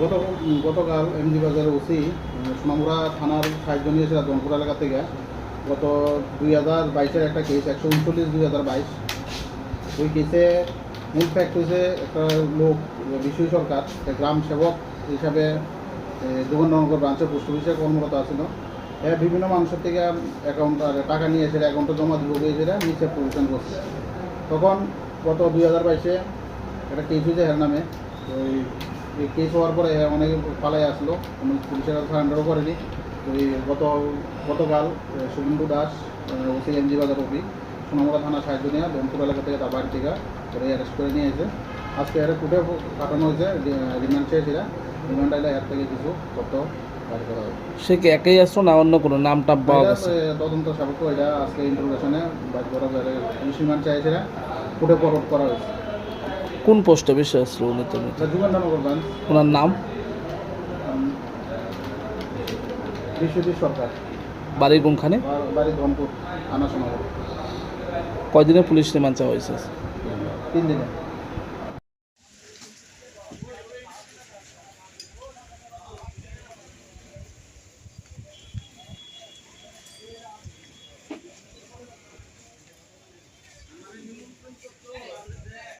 গত গতকাল এমজি বাজার ওসি সোনামুড়া থানার সাহায্য নিয়েছিল জনপুর এলাকা থেকে। গত দুই হাজার বাইশের একটা কেস একশো উনচল্লিশ, দুই হাজার বাইশ। ওই কেসে মূল ফ্যাক্ট হয়েছে একটা লোক বিশ্বই সরকার গ্রাম সেবক হিসাবে যোগেন্দ্রনগর ব্রাঞ্চের পোস্ট অফিসে কর্মরত আছিল। বিভিন্ন মানুষের থেকে অ্যাকাউন্ট টাকা নিয়ে এসে অ্যাকাউন্টে জমা দিব গিয়েছিল নিচে প্রভিশন করছে। তখন গত দুই হাজার বাইশে একটা কেস হয়েছে এর নামে। তো এই- কেস হওয়ার পরে অনেকে পালাই আসলো। আমি পুলিশের সারেন্ডারও করেনি। এই গত, গতকাল শুভেন্দু দাস ওসি এমজি বাজার অফি সোনামুড়া থানা সাহায্য নিয়ে ধনপুর এলাকা থেকে তার বাড়ি থেকে অ্যারেস্ট করে নিয়ে এসে আজকে এর কোর্টে পাঠানো হয়েছে রিমান্ড চেয়েছিল। রিমান্ড আইলে এর থেকে কিছু তথ্য সে কি একাই আসলো না অন্য কোনো? নামটা পাওয়া গেছে। তদন্ত সাপেক্ষ এটা আজকে ইন্টারোগেশনে বাইর করা পুলিশ রিমান্ড চাইছিল কোর্টে ফরওয়ার্ড করা হয়েছে। কোন পোস্ট অফিসে আসলো উনি ব্রাঞ্চ। ওনার নাম? বিশ্বজিৎ সরকার। বাড়ি কোনখানে? বাড়ি ধনপুর সোনামুড়া কয়দিনে পুলিশ রিমান্ড চাওয়া হয়েছে? তিন দিনে।